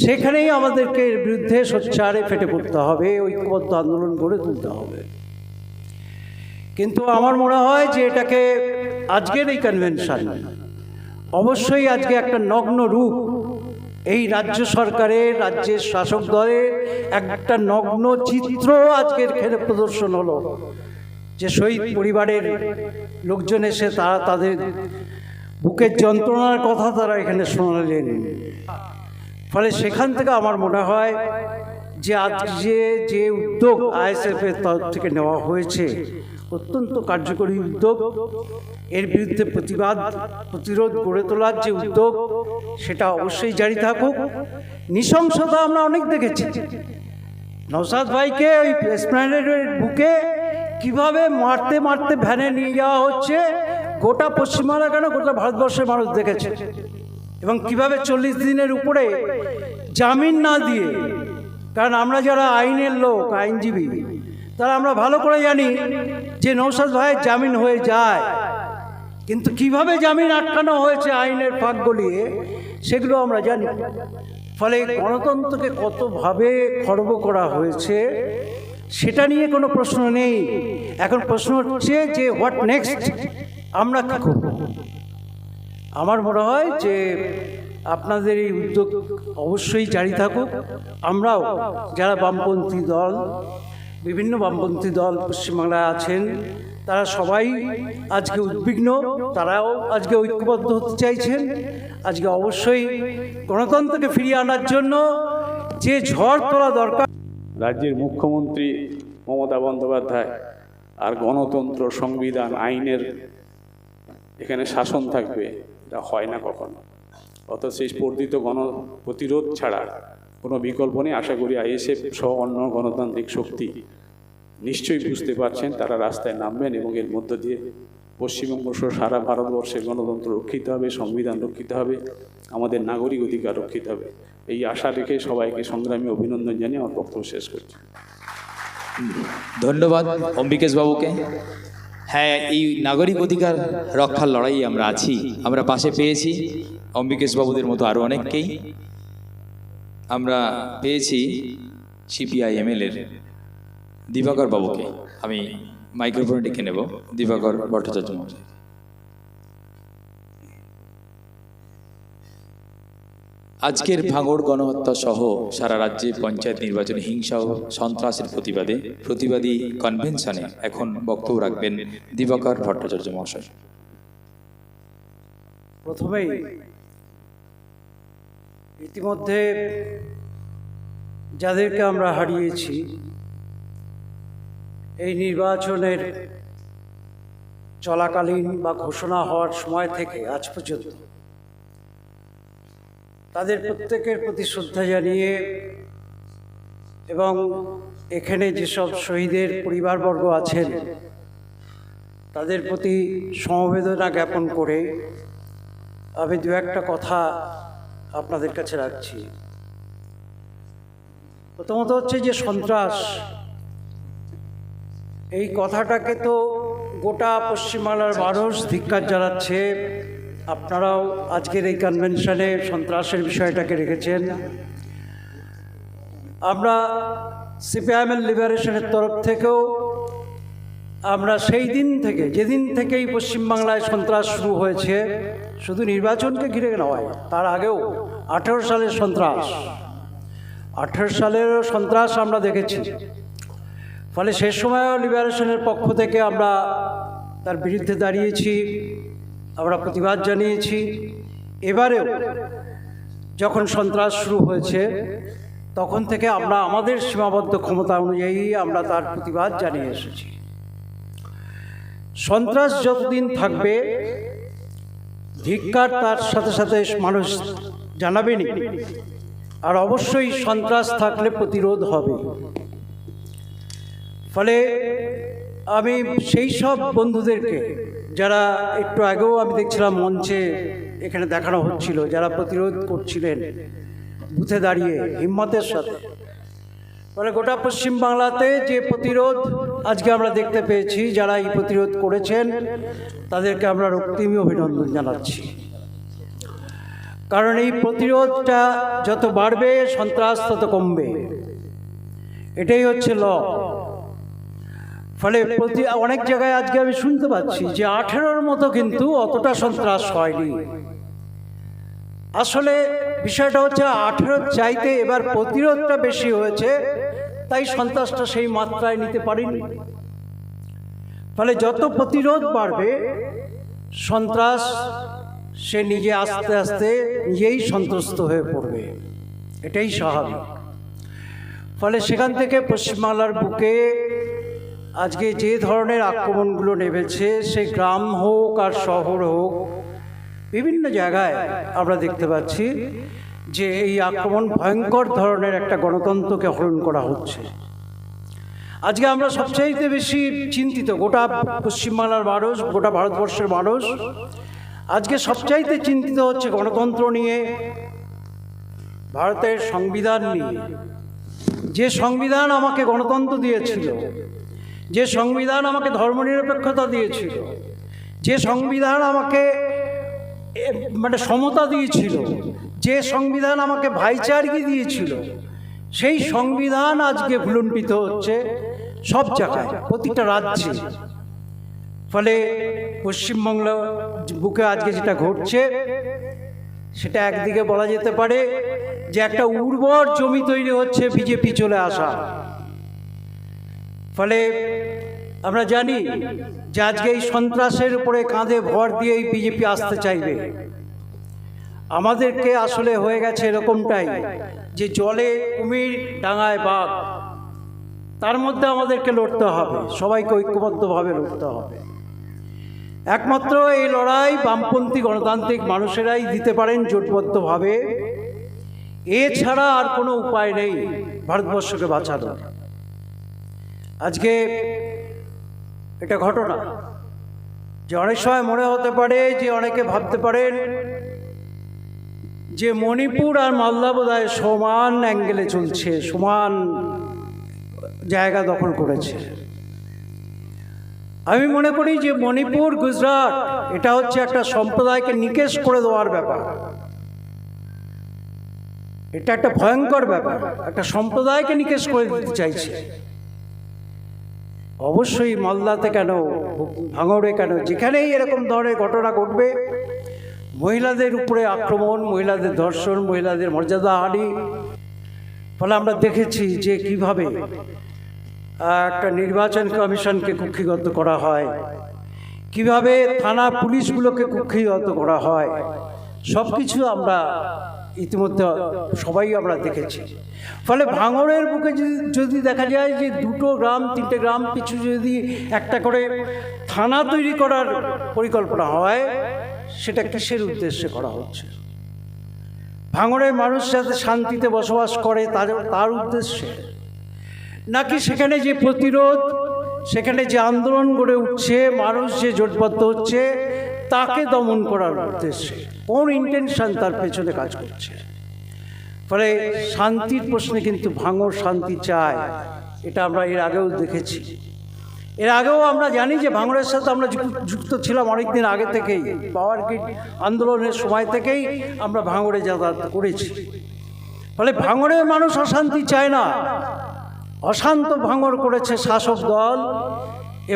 সেখানেই আমাদেরকে বিরুদ্ধে সোচ্চারে ফেটে পড়তে হবে, ঐক্যবদ্ধ আন্দোলন গড়ে তুলতে হবে। কিন্তু আমার মনে হয় যে এটাকে আজকের এই কনভেনশন অবশ্যই আজকে একটা নগ্ন রূপ এই রাজ্য সরকারের, রাজ্যের শাসক দলের একটা নগ্ন চিত্র আজকের এখানে প্রদর্শন হলো, যে শহীদ পরিবারের লোকজন এসে তারা তাদের বুকের যন্ত্রণার কথা তারা এখানে শোনালেন। ফলে সেখান থেকে আমার মনে হয় যে আজকে যে উদ্যোগ আইএসএফ এর তরফ থেকে নেওয়া হয়েছে, অত্যন্ত কার্যকরী উদ্যোগ। এর বিরুদ্ধে প্রতিবাদ, প্রতিরোধ গড়ে তোলার যে উদ্যোগ, সেটা অবশ্যই জারি থাকুক। নৃশংসতা আমরা অনেক দেখেছি। নৌসাদ ভাইকে ওই এসপ্ল্যানেডের বুকে কীভাবে মারতে মারতে ভ্যানে নিয়ে যাওয়া হচ্ছে, গোটা পশ্চিমবাংলা কেন গোটা ভারতবর্ষের মানুষ দেখেছে? এবং কীভাবে চল্লিশ দিনের উপরে জামিন না দিয়ে, কারণ আমরা যারা আইনের লোক, আইনজীবী, তারা আমরা ভালো করে জানি যে নৌসাদ ভাইয়ের জামিন হয়ে যায়। কিন্তু কীভাবে জামিন আটকানো হয়েছে আইনের ফাঁক গলিয়ে সেগুলো আমরা জানি ফলে গণতন্ত্রকে কতভাবে খর্ব করা হয়েছে, সেটা নিয়ে কোনো প্রশ্ন নেই। এখন প্রশ্ন হচ্ছে যে হোয়াট নেক্সট আমরা কী করব? আমার মনে হয় যে আপনাদের এই উদ্যোগ অবশ্যই জারি থাকুক। আমরাও যারা বামপন্থী দল, বিভিন্ন বামপন্থী দল পশ্চিমবাংলায় আছেন, তারা সবাই আজকে উদ্বিগ্ন, তারাও আজকে ঐক্যবদ্ধ হতে চাইছেন। আজকে অবশ্যই গণতন্ত্রকে ফিরিয়ে আনার জন্য যে ঝড় তোলা দরকার। রাজ্যের মুখ্যমন্ত্রী মমতা বন্দ্যোপাধ্যায় আর গণতন্ত্র সংবিধান আইনের এখানে শাসন থাকবে। এটা হয় না কখনো। অত সেই স্পর্ধিত গণ প্রতিরোধ ছাড়া কোনো বিকল্প নেই। আশা করি আইএসএফ সহ অন্য গণতান্ত্রিক শক্তি নিশ্চয়ই বুঝতে পারছেন তারা রাস্তায় নামবেন এবং এর মধ্য দিয়ে পশ্চিমবঙ্গ সহ সারা ভারতবর্ষের গণতন্ত্র রক্ষিত হবে, সংবিধান রক্ষিত হবে, আমাদের নাগরিক অধিকার রক্ষিত হবে। এই আশা রেখে সবাইকে সংগ্রামী অভিনন্দন জানিয়ে আমার বক্তব্য শেষ করছি। ধন্যবাদ অম্বিকেশ বাবুকে হ্যাঁ এই নাগরিক অধিকার রক্ষার লড়াই আমরা আছি। আমরা পাশে পেয়েছি। অম্বিকেশবাবুদের মতো আরও অনেককেই। আমরা পেয়েছি সিপিআইএমএল এর দিবাকর বাবুকে। আমি মাইক্রোফোন ডেকে নেব। দিবাকর ভট্টাচার্য মহাশয় আজকের ভাঙড় গণহত্যা সহ সারা রাজ্যে পঞ্চায়েত নির্বাচনে হিংসা ও সন্ত্রাসের প্রতিবাদে প্রতিবাদী কনভেনশনে এখন বক্তব্য রাখবেন দিবাকর ভট্টাচার্য মহাশয়। প্রথমেই ইতিমধ্যে যাদেরকে আমরা হারিয়েছি, এই নির্বাচনের চলাকালীন বা ঘোষণা হওয়ার সময় থেকে আজ পর্যন্ত তাদের প্রত্যেকের প্রতি শ্রদ্ধা জানিয়ে এবং এখানে যেসব শহীদের পরিবারবর্গ আছেন, তাদের প্রতি সমবেদনা জ্ঞাপন করে আমি দু একটা কথা আপনাদের কাছে রাখছি। প্রথমত হচ্ছে যে সন্ত্রাস, এই কথাটাকে তো গোটা পশ্চিমবাংলার মানুষ ধিক্কার জানাচ্ছে। আপনারাও আজকের এই কনভেনশনে সন্ত্রাসের বিষয়টাকে রেখেছেন। আমরা সিপিআইএমএল লিবারেশনের তরফ থেকেও আমরা সেই দিন থেকে, যেদিন থেকেই পশ্চিমবাংলায় সন্ত্রাস শুরু হয়েছে, শুধু নির্বাচনকে ঘিরে নয়, তার আগেও আঠেরো সালের সন্ত্রাস। আঠেরো সালেরও সন্ত্রাস আমরা দেখেছি। ফলে সে সময়ও লিবারেশনের পক্ষ থেকে আমরা তার বিরুদ্ধে দাঁড়িয়েছি। আমরা প্রতিবাদ জানিয়েছি। এবারেও যখন সন্ত্রাস শুরু হয়েছে, তখন থেকে আমরা আমাদের সীমাবদ্ধ ক্ষমতা অনুযায়ী আমরা তার প্রতিবাদ জানিয়ে এসেছি। সন্ত্রাস যতদিন থাকবে, ধিক্কার তার সাথে সাথে মানুষ জানাবেনি। আর অবশ্যই সন্ত্রাস থাকলে প্রতিরোধ হবে। ফলে আমি সেই সব বন্ধুদেরকে যারা একটু আগেও আমি দেখছিলাম মঞ্চে এখানে দেখানো হচ্ছিল, যারা প্রতিরোধ করছিলেন বুথে দাঁড়িয়ে, হিম্মতের সাথে। ফলে গোটা পশ্চিম বাংলাতে যে প্রতিরোধ আজকে আমরা দেখতে পেয়েছি, যারা এই প্রতিরোধ করেছেন, তাদেরকে আমরা রক্তিমী অভিনন্দন জানাচ্ছি। কারণ এই প্রতিরোধটা যত বাড়বে, সন্ত্রাস তত কমবে। এটাই হচ্ছে ল। ফলে প্রতি অনেক জায়গায় আজকে আমি শুনতে পাচ্ছি যে আঠেরোর মতো কিন্তু অতটা সন্ত্রাস হয়নি। আসলে বিষয়টা হচ্ছে আঠেরোর চাইতে এবার প্রতিরোধটা বেশি হয়েছে তাই সন্ত্রাসটা সেই মাত্রায় নিতে পারিনি। ফলে যত প্রতিরোধ বাড়বে সন্ত্রাস সে নিজে আস্তে আস্তে নিজেই সন্ত্রস্ত হয়ে পড়বে। এটাই স্বাভাবিক। ফলে সেখান থেকে পশ্চিমবাংলার বুকে আজকে যে ধরনের আক্রমণগুলো নেমেছে, সে গ্রাম হোক আর শহর হোক, বিভিন্ন জায়গায় আমরা দেখতে পাচ্ছি যে এই আক্রমণ ভয়ঙ্কর ধরনের একটা গণতন্ত্রকে হরণ করা হচ্ছে। আজকে আমরা সবচাইতে বেশি চিন্তিত, গোটা পশ্চিমবাংলার মানুষ, গোটা ভারতবর্ষের মানুষ, আজকে সবচাইতে চিন্তিত হচ্ছে গণতন্ত্র নিয়ে, ভারতের সংবিধান নিয়ে। যে সংবিধান আমাকে গণতন্ত্র দিয়েছিল যে সংবিধান আমাকে ধর্মনিরপেক্ষতা দিয়েছিল, যে সংবিধান আমাকে মানে সমতা দিয়েছিল, যে সংবিধান আমাকে ভাইচারগি দিয়েছিল, সেই সংবিধান আজকে ভুলুণ্ঠিত হচ্ছে সব জায়গায়, প্রতিটা রাজ্যে। ফলে পশ্চিমবঙ্গ বুকে আজকে যেটা ঘটছে, সেটা একদিকে বলা যেতে পারে যে একটা উর্বর জমি তৈরি হচ্ছে, বিজেপি চলে আসা। ফলে আমরা জানি যে আজকে এই সন্ত্রাসের উপরে কাঁধে ভর দিয়েই বিজেপি আসতে চাইবে। আমাদেরকে আসলে হয়ে গেছে এরকমটাই যে জলে কুমির ডাঙায় বাঘ, তার মধ্যে আমাদেরকে লড়তে হবে, সবাইকে ঐক্যবদ্ধভাবে লড়তে হবে। একমাত্র এই লড়াই বামপন্থী গণতান্ত্রিক মানুষেরাই দিতে পারেন জোটবদ্ধভাবে। এছাড়া আর কোনো উপায় নেই ভারতবর্ষকে বাঁচানোর। আজকে এটা ঘটনা যে অনেক সময় মনে হতে পারে যে অনেকে ভাবতে পারেন যে মণিপুর আর মালদা বোধহয় সমান অ্যাঙ্গেলে চলছে, সমান জায়গা দখল করেছে। আমি মনে করি যে মণিপুর, গুজরাট, এটা হচ্ছে একটা সম্প্রদায়কে নিকেশ করে দেওয়ার ব্যাপার। এটা একটা ভয়ঙ্কর ব্যাপার। একটা সম্প্রদায়কে নিকেশ করে দিতে চাইছে। অবশ্যই মালদাতে কেন, ভাঙড়ে কেন? যেখানেই এরকম ধরনের ঘটনা ঘটবে, মহিলাদের উপরে আক্রমণ, মহিলাদের ধর্ষণ, মহিলাদের মর্যাদা হানি, ফলে আমরা দেখেছি যে কীভাবে, একটা নির্বাচন কমিশনকে কুক্ষিগত করা হয়, কীভাবে থানা পুলিশগুলোকে কুক্ষিগত করা হয় সব কিছু আমরা ইতিমধ্যে সবাই আমরা দেখেছি। ফলে ভাঙড়ের বুকে যদি দেখা যায় যে দুটো গ্রাম, তিনটে গ্রাম পিছু যদি একটা করে থানা তৈরি করার পরিকল্পনা হয়, সেটা কিসের উদ্দেশ্যে করা হচ্ছে? ভাঙড়ের মানুষ যাতে শান্তিতে বসবাস করে, তার তার উদ্দেশ্যে? নাকি সেখানে যে প্রতিরোধ, সেখানে যে আন্দোলন গড়ে উঠছে, মানুষ যে জোটবদ্ধ হচ্ছে তাকে দমন করার উদ্দেশ্যে, কোন ইন্টেনশন তার পেছনে কাজ করছে। ফলে শান্তির প্রশ্নে কিন্তু ভাঙর শান্তি চায়, এটা আমরা এর আগেও দেখেছি। এর আগেও আমরা জানি যে ভাঙড়ের সাথে আমরা যুক- যুক্ত ছিলাম অনেকদিন আগে থেকেই, পাওয়ার গ্রিড আন্দোলনের সময় থেকেই আমরা ভাঙড়ে যাতায়াত করেছি। ফলে ভাঙড়ের মানুষ অশান্তি চায় না। অশান্ত ভাঙড় করেছে শাসক দল